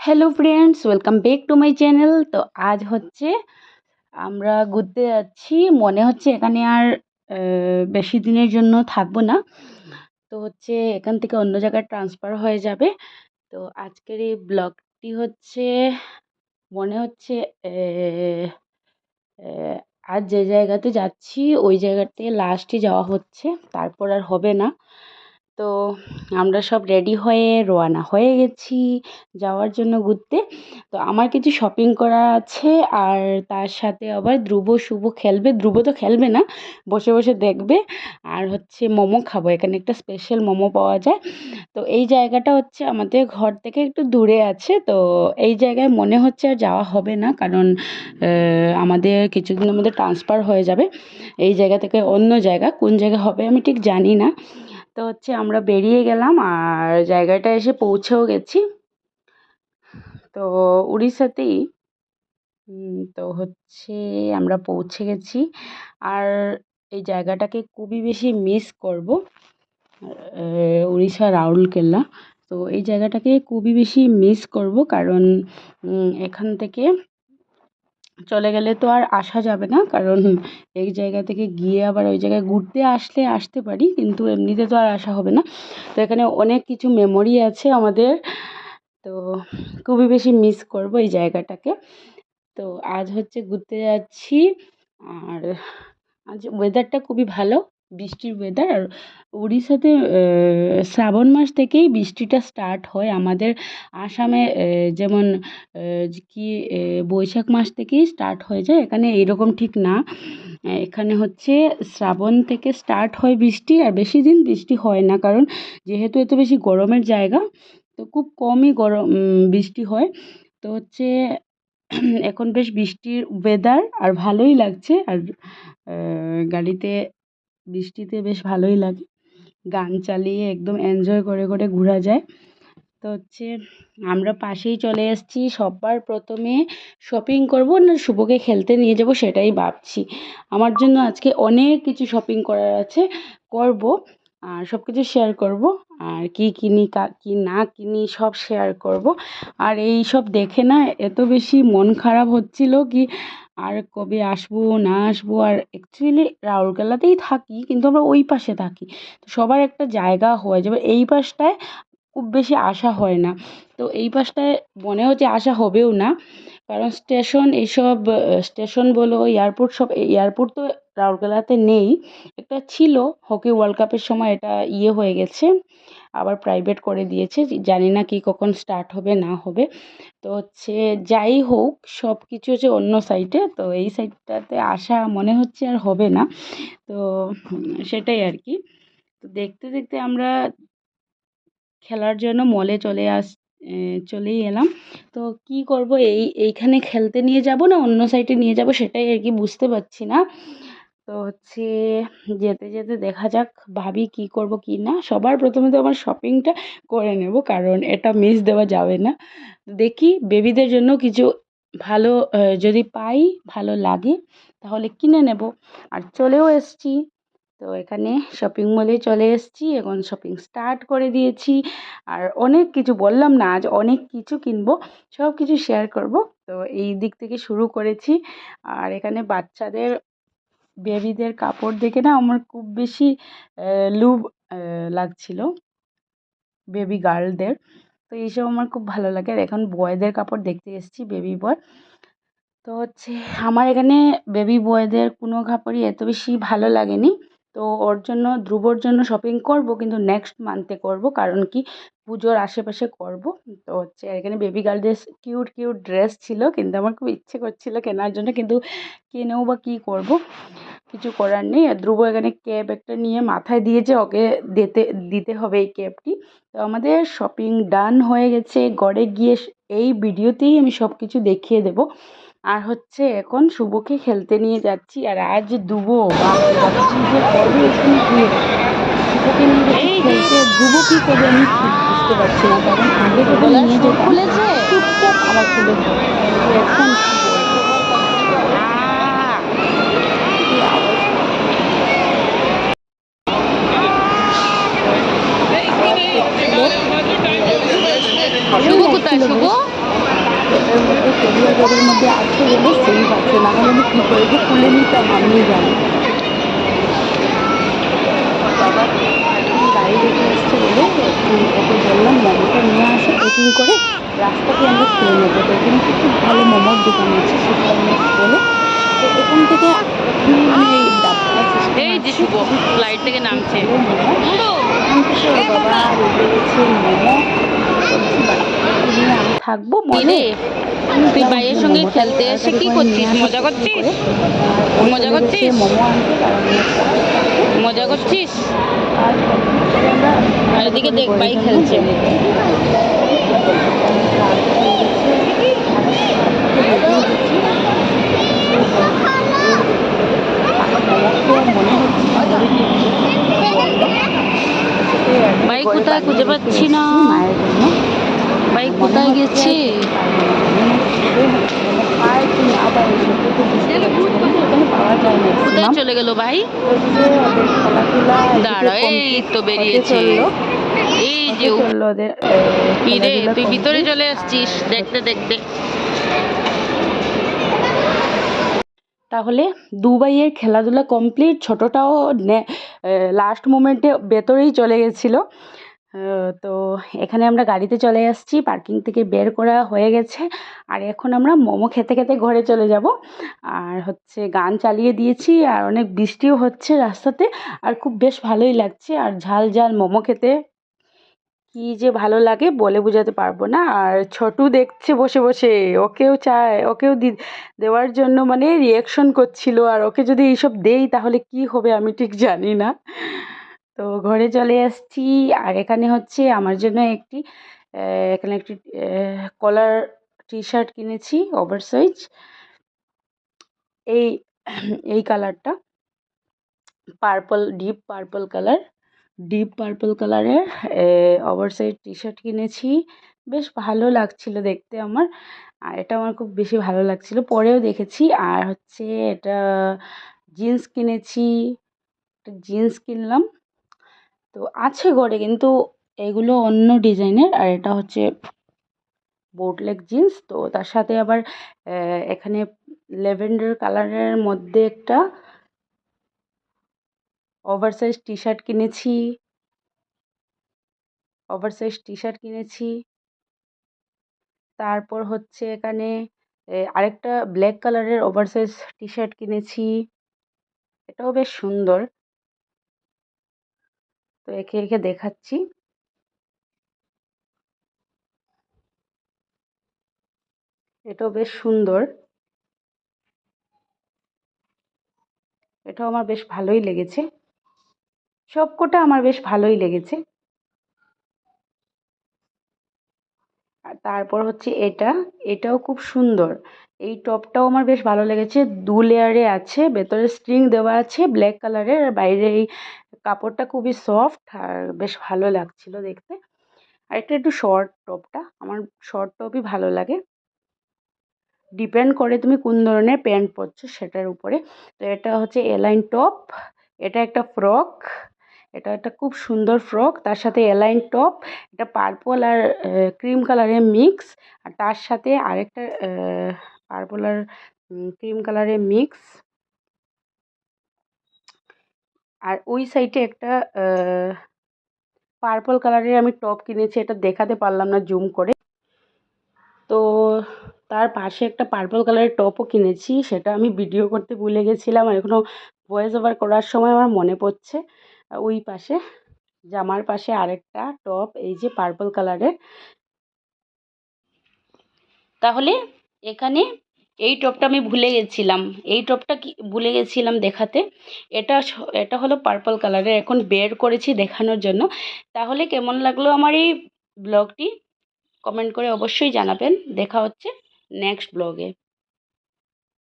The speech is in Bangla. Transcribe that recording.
Hello friends welcome back to my channel তো আজ হচ্ছে আমরা ঘুরতে যাচ্ছি। মনে হচ্ছে এখানে আর বেশি দিনের জন্য থাকব না। তো হচ্ছে এখান থেকে অন্য জায়গায় ট্রান্সফার হয়ে যাবে। তো আজকের এই ব্লগটি হচ্ছে, মনে হচ্ছে আজ যে জায়গাতে যাচ্ছি, ওই জায়গাতে লাস্টে যাওয়া হচ্ছে। তারপর আর হবে না। তো আমরা সব রেডি হয়ে রওনা হয়ে গেছি যাওয়ার জন্য ঘুরতে। তো আমার কিছু শপিং করা আছে আর তার সাথে আবার ধ্রুব শুভ খেলবে। ধ্রুব তো খেলবে না, বসে বসে দেখবে। আর হচ্ছে মোমো খাব। এখানে একটা স্পেশাল মোমো পাওয়া যায়। তো এই জায়গাটা হচ্ছে আমাদের ঘর থেকে একটু দূরে আছে। তো এই জায়গায় মনে হচ্ছে আর যাওয়া হবে না কারণ আমাদের কিছুদিনের মধ্যে ট্রান্সফার হয়ে যাবে। এই জায়গা থেকে অন্য জায়গা কোন জায়গা হবে আমি ঠিক জানি না। তো হচ্ছে আমরা বেরিয়ে গেলাম আর জায়গাটা এসে পৌঁছেও গেছি। তো উড়িষ্যাতেই তো হচ্ছে আমরা পৌঁছে গেছি। আর এই জায়গাটাকে খুবই বেশি মিস করব উড়িষ্যা রাউরকেলা তো এই জায়গাটাকে খুবই বেশি মিস করব কারণ এখান থেকে চলে গেলে তো আর আসা যাবে না। কারণ এক জায়গা থেকে গিয়ে আবার ওই জায়গায় ঘুরতে আসলে আসতে পারি, কিন্তু এমনিতে তো আর আসা হবে না। তো এখানে অনেক কিছু মেমোরি আছে আমাদের। তো খুবই বেশি মিস করব এই জায়গাটাকে। তো আজ হচ্ছে ঘুরতে যাচ্ছি, আর আজ ওয়েদারটা খুবই ভালো। বৃষ্টির ওয়েদার আর উড়িষ্যাতে শ্রাবণ মাস থেকেই বৃষ্টিটা স্টার্ট হয়। আমাদের আসামে যেমন কি বৈশাখ মাস থেকেই স্টার্ট হয়ে যায়। এখানে এইরকম ঠিক না। এখানে হচ্ছে শ্রাবণ থেকে স্টার্ট হয় বৃষ্টি আর বেশি দিন বৃষ্টি হয় না। কারণ যেহেতু এত বেশি গরমের জায়গা, তো খুব কমই গরম বৃষ্টি হয়। তো হচ্ছে, এখন বেশ বৃষ্টির ওয়েদার আর ভালোই লাগছে। আর গাড়িতে বৃষ্টিতে বেশ ভালোই লাগে। গান চালিয়ে একদম এনজয় করে করে ঘোরা যায়। তো হচ্ছে আমরা পাশেই চলে এসেছি। সবার প্রথমে শপিং করব না শুভকে খেলতে নিয়ে যাব সেটাই ভাবছি। আমার জন্য আজকে অনেক কিছু শপিং করার আছে, করব আর সব কিছু শেয়ার করব। আর কি কিনি, কা না কিনি সব শেয়ার করব। আর এই সব দেখে না এত বেশি মন খারাপ হচ্ছিল কি আর কবে আসব, না আসব, আর অ্যাকচুয়ালি রাউরকেলাতেই থাকি, কিন্তু আমরা ওই পাশে থাকি। তো সবার একটা জায়গা হয় যাবে এই পাশটায় খুব বেশি আসা হয় না। তো এই পাশটায় মনে হচ্ছে আসা হবেও না। কারণ স্টেশন এইসব স্টেশন বলো, এয়ারপোর্ট সব এয়ারপোর্ট তো রাউরকেলাতে নেই। একটা ছিল, হকি ওয়ার্ল্ড কাপের সময় এটা ইয়ে হয়ে গেছে, আবার প্রাইভেট করে দিয়েছে, জানি না কি কখন স্টার্ট হবে, না হবে। তো হচ্ছে যাই হোক সব কিছু হচ্ছে অন্য সাইডে তো এই সাইডটাতে আসা মনে হচ্ছে আর হবে না। তো সেটাই আর কি। তো দেখতে দেখতে আমরা খেলার জন্য মলে চলে আস চলেই এলাম। তো কি করব, এই, এইখানে খেলতে নিয়ে যাব না অন্য সাইডে নিয়ে যাব সেটাই আর কি বুঝতে পারছি না। তো হচ্ছে যেতে যেতে দেখা যাক ভাবি কি করব, কি না। সবার প্রথমে তো আমার শপিংটা করে নেব, কারণ এটা মিস দেওয়া যাবে না। দেখি বেবিদের জন্য কিছু ভালো যদি পাই, ভালো লাগে, তাহলে কিনে নেব। আর চলেও এসছি। তো এখানে শপিং মলে চলে এসেছি, এখন শপিং স্টার্ট করে দিয়েছি। আর অনেক কিছু বললাম না, আজ অনেক কিছু কিনবো সব কিছু শেয়ার করব। তো এই দিক থেকে শুরু করেছি। আর এখানে বাচ্চাদের বেবিদের কাপড় দেখে না আমার খুব বেশি লুভ লাগছিল, বেবি গার্লদের। তো এইসব আমার খুব ভালো লাগে। আর এখন বয়দের কাপড় দেখতে এসেছি, বেবি বয়। তো হচ্ছে আমার এখানে বেবি বয়দের কোনো কাপড়ই এত বেশি ভালো লাগেনি। তো ওর জন্য, ধ্রুবর জন্য শপিং করব, কিন্তু নেক্সট মান্থে করব। কারণ কি? পুজোর আশেপাশে করব। তো হচ্ছে এখানে বেবি গার্লদের কিউট কিউট ড্রেস ছিল, কিন্তু আমার খুব ইচ্ছে করছিল কেনার জন্য। কিন্তু কেনেও বা কী করব? কিছু করার নেই। আর ধ্রুব এখানে ক্যাব একটা নিয়ে মাথায় দিয়েছে ওকে দিতে দিতে হবে এই ক্যাবটি। তো আমাদের শপিং ডান হয়ে গেছে। ঘরে গিয়ে এই ভিডিওতেই আমি সব কিছু দেখিয়ে দেবো। আর হচ্ছে এখন শুভকে খেলতে নিয়ে যাচ্ছি। আর আজ শুভকে নিয়ে খেলতে কি করবে আমি বুঝতে পারছি না। কারণ আগে যদি নিয়ে যেতাম আবার খুলে দিত। কিন্তু এখন কি বলব কি আওয়াজ শুভ কোথায় শুভ এটার মধ্যে কেরিয়ার ব্যাগের মধ্যে আছে বলে সেফ আছে না হলে আমি কী করে যে খুলে নিতাম আমি জানি বাবা গাড়ি রেখে এসছে বলে ওকে বললাম মোমোটা নিয়ে আসো প্যাকিং করে রাস্তাতে আমরা নেব। তো এখানে খুব ভালো মোমোর দোকান আছে সুপার বলে। তো এখান থেকে এই যে শুভ ফ্লাইট থেকে নামছে। বাবা মোমো বলছি বাচ্চাকে নিয়ে আমি থাকব মনে তুই ভাইয়ের সঙ্গে খেলতে এসে কি করছিস? মজা করছিস? মজা করছিস? মজা করছিস? আর এদিকে দেখ ভাই খেলছে। ভাই কোথায় খুঁজে পাচ্ছি না। মায়ের জন্য। গেছে। কোথায় চলে গেল ভাই? দাঁড়া এই তো বেরিয়েছে। এই যে ও- কি রে তুই ভিতরে চলে আসছিস? দেখতে দেখতে তাহলে দুবাইয়ের খেলাধুলা কমপ্লিট ছোটোটাও লাস্ট মোমেন্টে ভেতরেই চলে গেছিল। তো এখানে আমরা গাড়িতে চলে আসছি, পার্কিং থেকে বের করা হয়ে গেছে। আর এখন আমরা মোমো খেতে খেতে ঘরে চলে যাব। আর হচ্ছে গান চালিয়ে দিয়েছি, আর অনেক বৃষ্টিও হচ্ছে রাস্তাতে। আর খুব বেশ ভালোই লাগছে, আর ঝাল ঝাল মোমো খেতে। কী যে ভালো লাগে বলে বোঝাতে পারব না। আর ছোটু দেখছে বসে বসে, ওকেও চায়, ওকেও দি, দেওয়ার জন্য মানে রিয়াকশন করছিল। আর ওকে যদি এইসব দেই তাহলে কি হবে আমি ঠিক জানি না। তো ঘরে চলে এসেছি আর এখানে হচ্ছে আমার জন্য একটি এখানে একটি কলার টি শার্ট কিনেছি ওভার সাইজ এই এই কালারটা। Purple deep purple colour deep purple কালারের ওভার সাইজ টি শার্ট কিনেছি। বেশ ভালো লাগছিল দেখতে আমার। আর এটা আমার খুব বেশি ভালো লাগছিল। পরেও দেখেছি। আর হচ্ছে এটা জিন্স কিনেছি। একটা জিন্স কিনলাম। তো আছে ঘরে কিন্তু এগুলো অন্য ডিজাইনের আর এটা হচ্ছে বোটলেগ জিন্স। তো তার সাথে আবার এখানে ল্যাভেন্ডার কালারের মধ্যে একটা ওভার সাইজ টি শার্ট কিনেছি। ওভার সাইজ টি শার্ট কিনেছি। তারপর হচ্ছে এখানে আরেকটা ব্ল্যাক কালারের ওভার সাইজ টি শার্ট কিনেছি। এটাও বেশ সুন্দর। তো একে একে দেখাচ্ছি। এটাও বেশ সুন্দর। এটাও আমার বেশ ভালোই লেগেছে। সবকটা আমার বেশ ভালোই লেগেছে। আর তারপর হচ্ছে এটা, এটাও খুব সুন্দর। এই টপটাও আমার বেশ ভালো লেগেছে। দু লেয়ারে আছে, ভেতরে স্ট্রিং দেওয়া আছে ব্ল্যাক কালারের আর বাইরে এই কাপড়টা খুবই সফট আর বেশ ভালো লাগছিল দেখতে। আর একটা একটু শর্ট টপটা, আমার শর্ট টপই ভালো লাগে। ডিপেন্ড করে তুমি কোন ধরনের প্যান্ট পরছো সেটার উপরে। তো এটা হচ্ছে এলাইন টপ এটা একটা ফ্রক এটা একটা খুব সুন্দর ফ্রক, তার সাথে এলাইন টপ এটা পার্পল আর ক্রিম কালারের মিক্স, আর তার সাথে আরেকটা পার্পল আর ক্রিম কালারের মিক্স। আর ওই সাইডে একটা পার্পল কালারের আমি টপ কিনেছি, এটা দেখাতে পারলাম না জুম করে। তো তার পাশে একটা পার্পল কালারের টপও কিনেছি, সেটা আমি ভিডিও করতে ভুলে গেছিলাম, আর এখনও ভয়েস ওভার করার সময় আমার মনে পড়ছে। ওই পাশে, জামার পাশে আরেকটা টপ, এই যে পার্পল কালারের তাহলে এখানে এই টপটা আমি ভুলে গেছিলাম। এই টপটা কি, ভুলে গেছিলাম দেখাতে। এটা এটা হলো পার্পল কালারের এখন বের করেছি দেখানোর জন্য। তাহলে কেমন লাগল আমার এই ব্লগটি কমেন্ট করে অবশ্যই জানাবেন। দেখা হচ্ছে নেক্সট ব্লগে